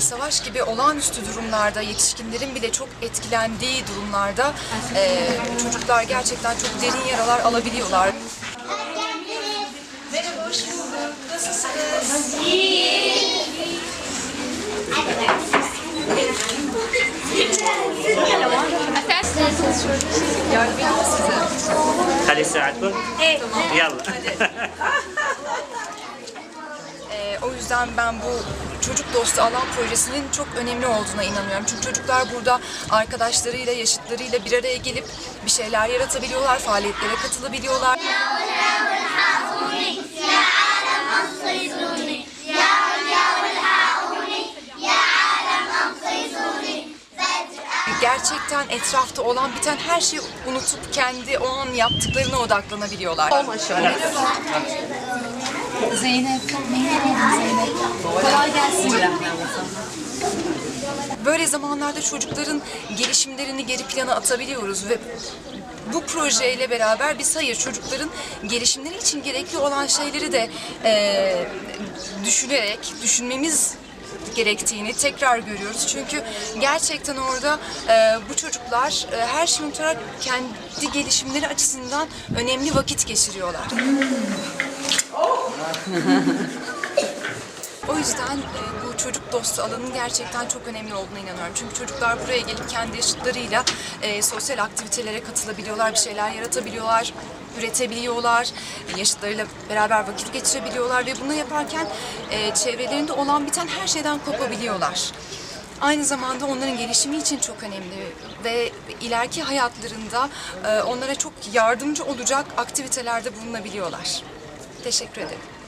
savaş gibi olağanüstü durumlarda, yetişkinlerin bile çok etkilendiği durumlarda e, çocuklar gerçekten çok derin yaralar alabiliyorlar. Merhaba, hoş bulduk. Nasılsınız? İyi. Yardım edeyim size. Hadi saatlik. Evet. Yalla. Hadi. Ee, o yüzden ben bu çocuk dostu alan projesinin çok önemli olduğuna inanıyorum. Çünkü çocuklar burada arkadaşlarıyla, yaşıtlarıyla bir araya gelip bir şeyler yaratabiliyorlar, faaliyetlere katılabiliyorlar. Gerçekten etrafta olan biten her şeyi unutup kendi o an yaptıklarına odaklanabiliyorlar. Zeynep, merhaba Zeynep. Kolay gelsin. Böyle zamanlarda çocukların gelişimlerini geri plana atabiliyoruz ve bu projeyle beraber biz hayır çocukların gelişimleri için gerekli olan şeyleri de eee, düşünerek, düşünmemiz gerektiğini tekrar görüyoruz. Çünkü gerçekten orada eee, bu çocuklar eee, her şeyi unutarak kendi gelişimleri açısından önemli vakit geçiriyorlar. O yüzden e, bu çocuk dostu alanın gerçekten çok önemli olduğuna inanıyorum. Çünkü çocuklar buraya gelip kendi yaşıtlarıyla e, sosyal aktivitelere katılabiliyorlar, bir şeyler yaratabiliyorlar, üretebiliyorlar, e, yaşıtlarıyla beraber vakit geçirebiliyorlar ve bunu yaparken e, çevrelerinde olan biten her şeyden kopabiliyorlar. Aynı zamanda onların gelişimi için çok önemli ve ileriki hayatlarında e, onlara çok yardımcı olacak aktivitelerde bulunabiliyorlar. Teşekkür ederim.